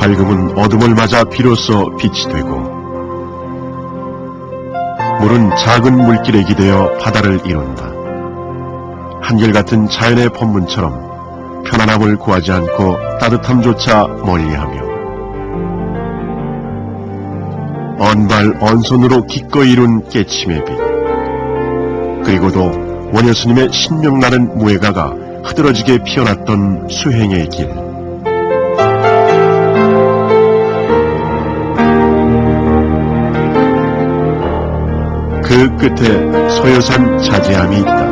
밝음은 어둠을 맞아 비로소 빛이 되고 물은 작은 물길에 기대어 바다를 이룬다. 한결같은 자연의 법문처럼 편안함을 구하지 않고 따뜻함조차 멀리하며 언발 언손으로 기꺼이 이룬 깨침의 빛 그리고도 원효스님의 신명나는 무예가가 흐드러지게 피어났던 수행의 길 그 끝에 소요산 자제함이 있다.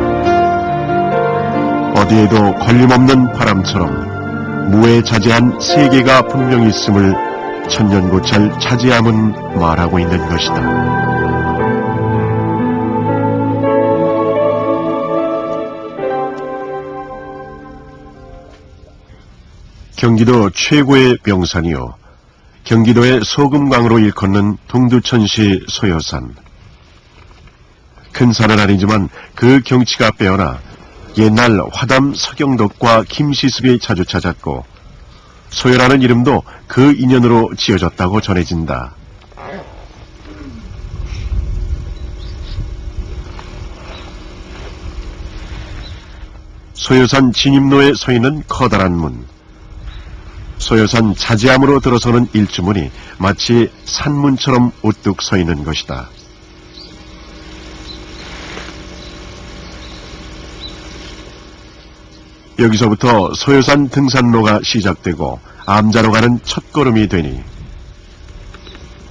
어디에도 걸림없는 바람처럼 무에 자제한 세계가 분명히 있음을 천년고찰 자제함은 말하고 있는 것이다. 경기도 최고의 명산이요. 경기도의 소금강으로 일컫는 동두천시 소요산. 큰 산은 아니지만 그 경치가 빼어나 옛날 화담 서경덕과 김시습이 자주 찾았고 소요라는 이름도 그 인연으로 지어졌다고 전해진다. 소요산 진입로에 서 있는 커다란 문. 소요산 자지암으로 들어서는 일주문이 마치 산문처럼 우뚝 서 있는 것이다. 여기서부터 소요산 등산로가 시작되고 암자로 가는 첫걸음이 되니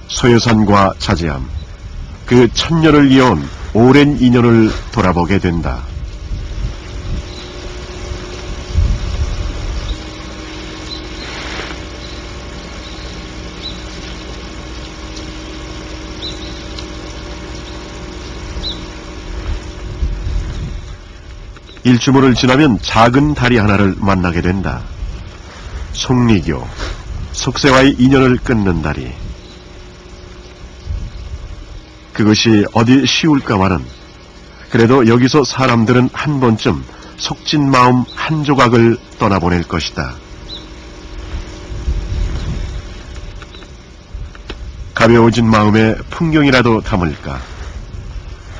소요산과 자제암 그 천년을 이어온 오랜 인연을 돌아보게 된다. 일주문을 지나면 작은 다리 하나를 만나게 된다. 속리교, 속세와의 인연을 끊는 다리. 그것이 어디 쉬울까마는 그래도 여기서 사람들은 한 번쯤 속진 마음 한 조각을 떠나보낼 것이다. 가벼워진 마음에 풍경이라도 담을까.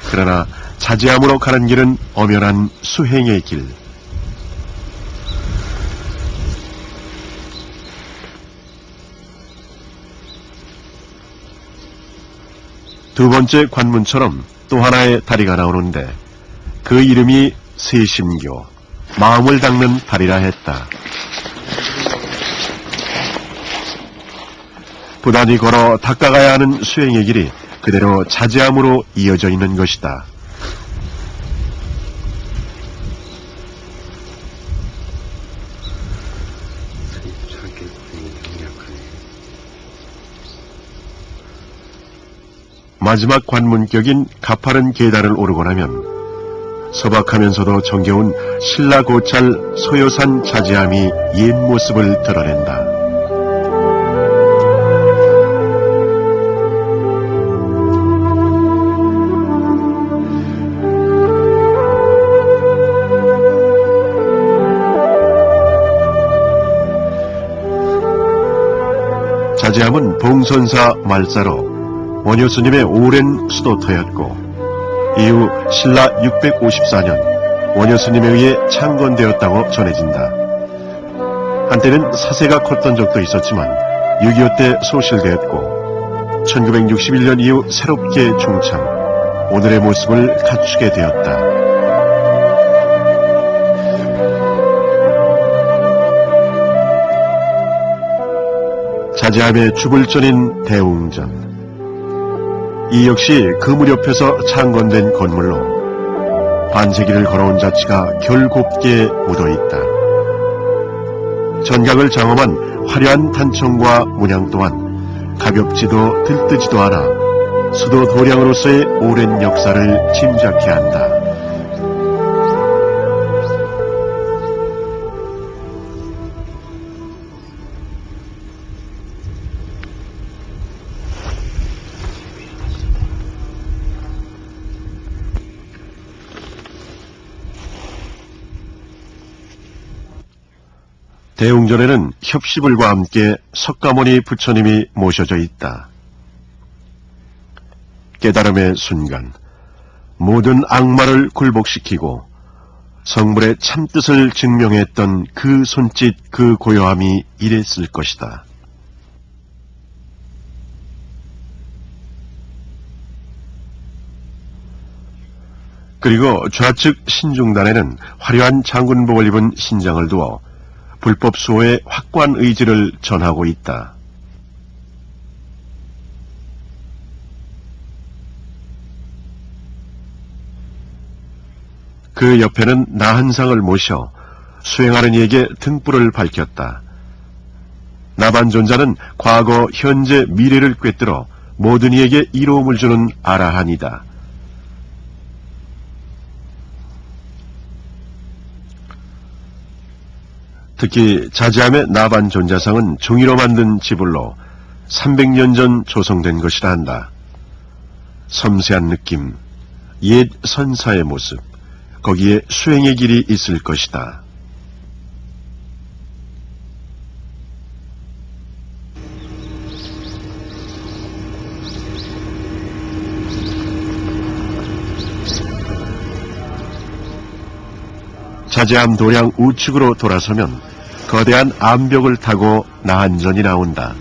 그러나 자제함으로 가는 길은 엄연한 수행의 길. 두 번째 관문처럼 또 하나의 다리가 나오는데 그 이름이 세심교, 마음을 닦는 다리라 했다. 부단히 걸어 닦아가야 하는 수행의 길이 그대로 자제함으로 이어져 있는 것이다. 마지막 관문격인 가파른 계단을 오르고 나면 소박하면서도 정겨운 신라 고찰 소요산 자지함이 옛 모습을 드러낸다. 자지함은 봉선사 말자로 원효 스님의 오랜 수도터였고 이후 신라 654년 원효 스님에 의해 창건되었다고 전해진다. 한때는 사세가 컸던 적도 있었지만 6.25 때 소실되었고 1961년 이후 새롭게 중창 오늘의 모습을 갖추게 되었다. 자제함의 죽을 전인 대웅전 이 역시 그 무렵에서 창건된 건물로 반세기를 걸어온 자치가 결곱게 묻어있다. 전각을 장엄한 화려한 단청과 문양 또한 가볍지도 들뜨지도 않아 수도 도량으로서의 오랜 역사를 짐작케 한다. 대웅전에는 협시불과 함께 석가모니 부처님이 모셔져 있다. 깨달음의 순간 모든 악마를 굴복시키고 성불의 참뜻을 증명했던 그 손짓 그 고요함이 이랬을 것이다. 그리고 좌측 신중단에는 화려한 장군복을 입은 신장을 두어 불법 수호의 확고한 의지를 전하고 있다. 그 옆에는 나한상을 모셔 수행하는 이에게 등불을 밝혔다. 나반존자는 과거, 현재, 미래를 꿰뚫어 모든 이에게 이로움을 주는 아라한이다. 특히 자지함의 나반 존자상은 종이로 만든 지불로 300년 전 조성된 것이라 한다. 섬세한 느낌, 옛 선사의 모습, 거기에 수행의 길이 있을 것이다. 자제함 도량 우측으로 돌아서면 거대한 암벽을 타고 나한전이 나온다.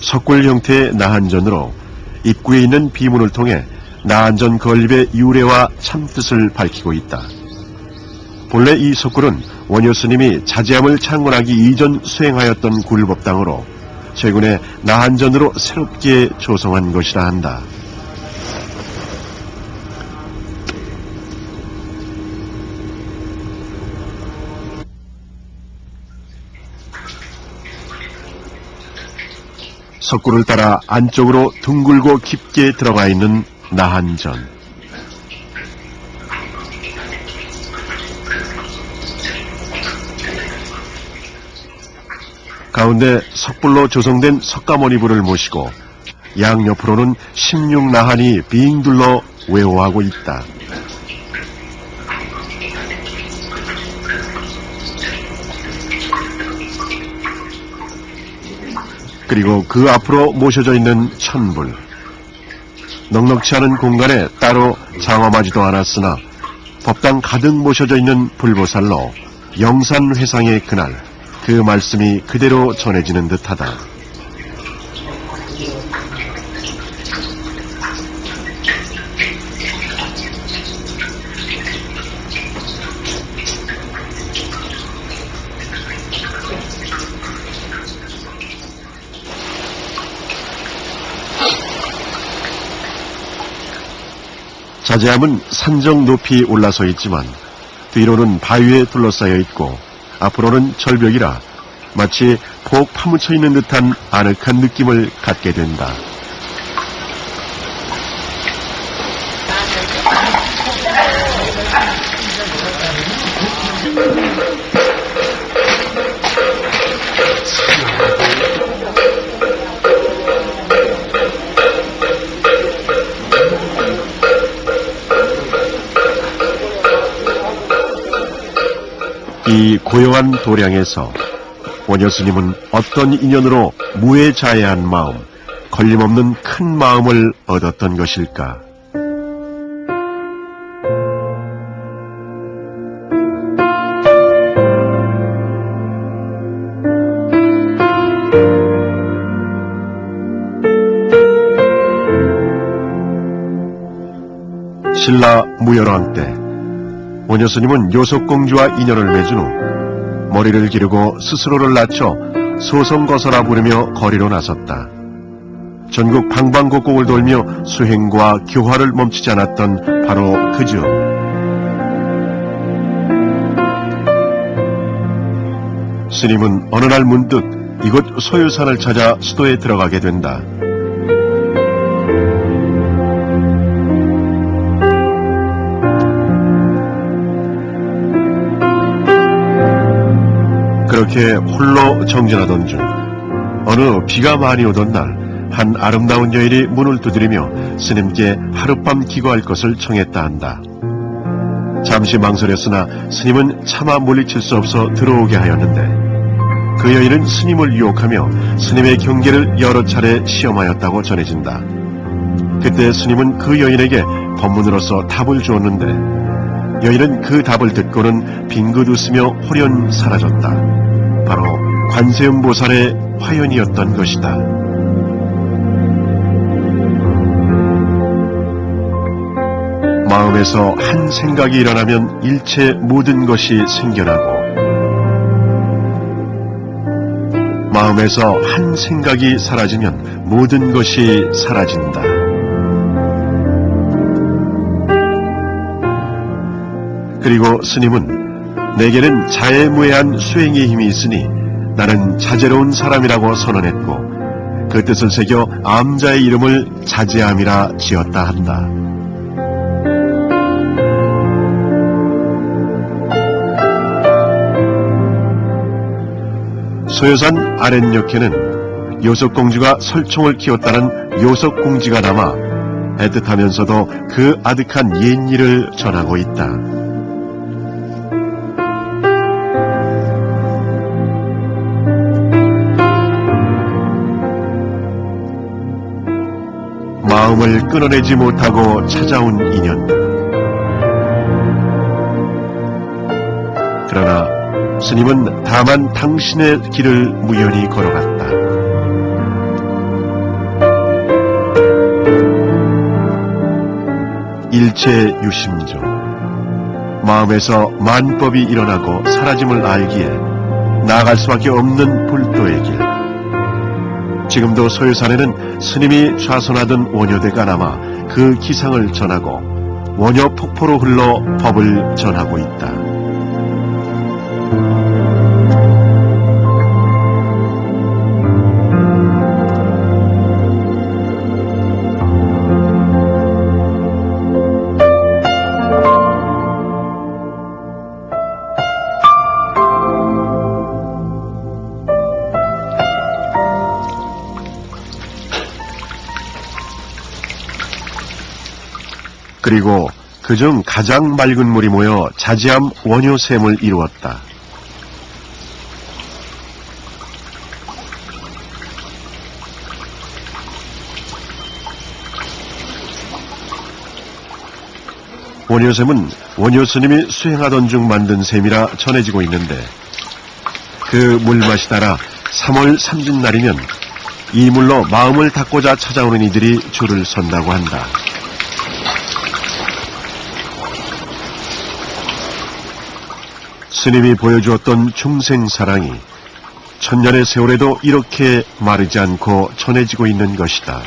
석굴 형태의 나한전으로 입구에 있는 비문을 통해 나한전 건립의 유래와 참뜻을 밝히고 있다. 본래 이 석굴은 원효 스님이 자제함을 창건하기 이전 수행하였던 굴법당으로 최근에 나한전으로 새롭게 조성한 것이라 한다. 석굴을 따라 안쪽으로 둥글고 깊게 들어가 있는 나한전. 가운데 석불로 조성된 석가모니불을 모시고 양옆으로는 16나한이 빙둘러 외호하고 있다. 그리고 그 앞으로 모셔져 있는 천불. 넉넉치 않은 공간에 따로 장엄하지도 않았으나 법당 가득 모셔져 있는 불보살로 영산회상의 그날 그 말씀이 그대로 전해지는 듯하다. 자제함은 산정 높이 올라서 있지만 뒤로는 바위에 둘러싸여 있고 앞으로는 절벽이라 마치 폭 파묻혀 있는 듯한 아늑한 느낌을 갖게 된다. 고요한 도량에서 원효 스님은 어떤 인연으로 무해자애한 마음, 걸림없는 큰 마음을 얻었던 것일까? 신라 무열왕 때 원효 스님은 요속공주와 인연을 맺은 후 머리를 기르고 스스로를 낮춰 소성거서라 부르며 거리로 나섰다. 전국 방방곡곡을 돌며 수행과 교화를 멈추지 않았던 바로 그 즈음 스님은 어느 날 문득 이곳 소유산을 찾아 수도에 들어가게 된다. 그렇게 홀로 정진하던 중 어느 비가 많이 오던 날 한 아름다운 여인이 문을 두드리며 스님께 하룻밤 기거할 것을 청했다 한다. 잠시 망설였으나 스님은 차마 물리칠 수 없어 들어오게 하였는데 그 여인은 스님을 유혹하며 스님의 경계를 여러 차례 시험하였다고 전해진다. 그때 스님은 그 여인에게 법문으로서 답을 주었는데 여인은 그 답을 듣고는 빙긋 웃으며 홀연 사라졌다. 바로 관세음 보살의 화연이었던 것이다. 마음에서 한 생각이 일어나면 일체 모든 것이 생겨나고 마음에서 한 생각이 사라지면 모든 것이 사라진다. 그리고 스님은 내게는 자애무해한 수행의 힘이 있으니 나는 자제로운 사람이라고 선언했고 그 뜻을 새겨 암자의 이름을 자제함이라 지었다 한다. 소요산 아랫역에는 요석공주가 설총을 키웠다는 요석공지가 남아 애틋하면서도 그 아득한 옛일을 전하고 있다. 마음을 끊어내지 못하고 찾아온 인연들. 그러나 스님은 다만 당신의 길을 무연히 걸어갔다. 일체 유심조. 마음에서 만법이 일어나고 사라짐을 알기에 나아갈 수밖에 없는 불도의 길. 지금도 소유산에는 스님이 좌선하던 원효대가 남아 그 기상을 전하고 원효 폭포로 흘러 법을 전하고 있다. 그리고 그중 가장 맑은 물이 모여 자지암 원효샘을 이루었다. 원효샘은 원효 스님이 수행하던 중 만든 샘이라 전해지고 있는데 그 물맛이 따라 3월 삼진날이면 이 물로 마음을 닦고자 찾아오는 이들이 줄을 선다고 한다. 스님이 보여주었던 중생 사랑이 천년의 세월에도 이렇게 마르지 않고 전해지고 있는 것이다.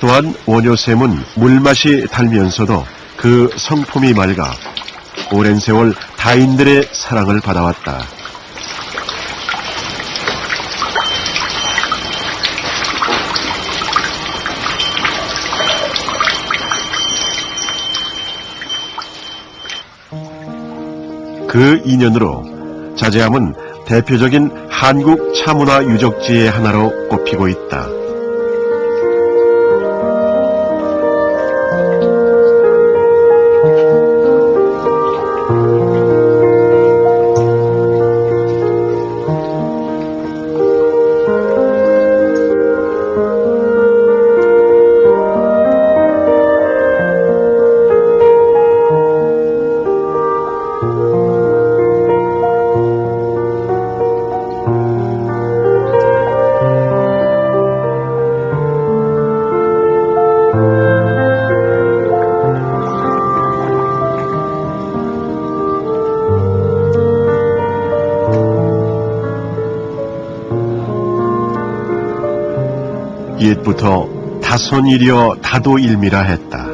또한 원효샘은 물맛이 달면서도 그 성품이 맑아 오랜 세월 다인들의 사랑을 받아왔다. 그 인연으로 자제함은 대표적인 한국 차문화 유적지의 하나로 꼽히고 있다. 옛부터 다선이려 다도일미라 했다.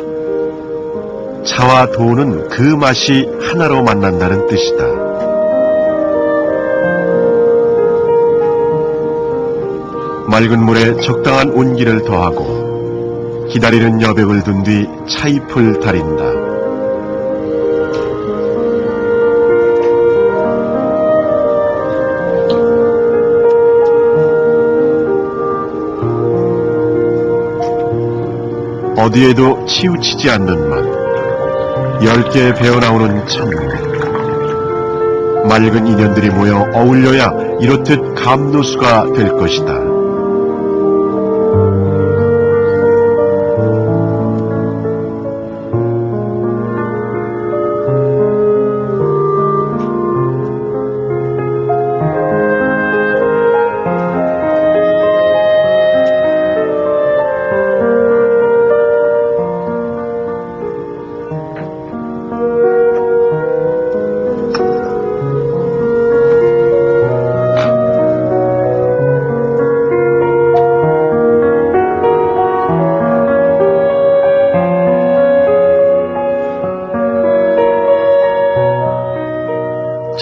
차와 도는 그 맛이 하나로 만난다는 뜻이다. 맑은 물에 적당한 온기를 더하고 기다리는 여백을 둔 뒤 차잎을 다린다. 어디에도 치우치지 않는 맛, 얇게 배어나오는 찬물. 맑은 인연들이 모여 어울려야 이렇듯 감노수가 될 것이다.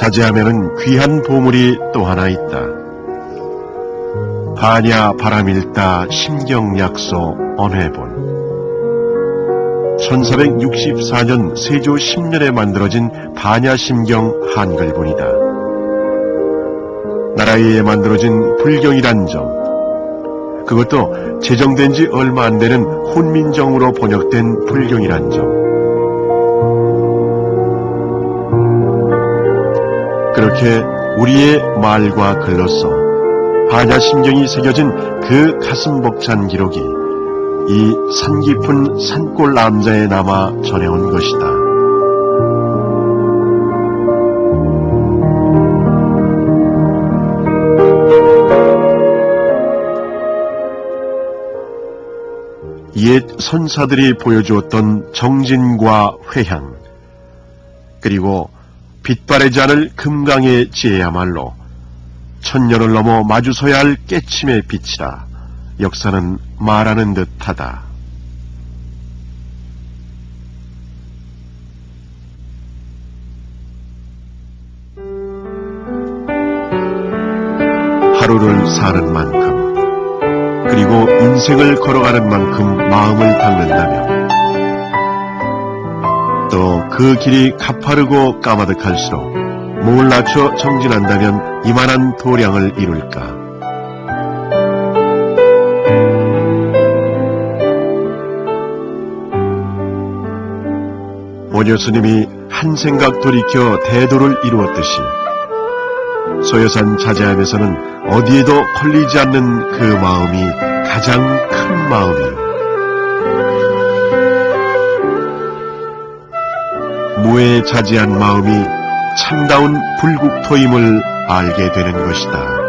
자제하면은 귀한 보물이 또 하나 있다. 반야 바람일다 심경약소 언해본 1464년 세조 10년에 만들어진 반야심경 한글본이다. 나라에 만들어진 불경이란 점, 그것도 제정된 지 얼마 안 되는 혼민정으로 번역된 불경이란 점, 그렇게 우리의 말과 글로써 반야심경이 새겨진 그 가슴 벅찬 기록이 이 산 깊은 산골 남자에 남아 전해온 것이다. 옛 선사들이 보여주었던 정진과 회향, 그리고 빛바래지 않을 금강의 지혜야말로 천년을 넘어 마주서야 할 깨침의 빛이라 역사는 말하는 듯하다. 하루를 사는 만큼 그리고 인생을 걸어가는 만큼 마음을 닦는다면 또 그 길이 가파르고 까마득할수록 목을 낮춰 정진한다면 이만한 도량을 이룰까. 오녀 스님이 한 생각 돌이켜 대도를 이루었듯이 소여산 자제함에서는 어디에도 걸리지 않는 그 마음이 가장 큰 마음이요. 무에 자제한 마음이 참다운 불국토임을 알게 되는 것이다.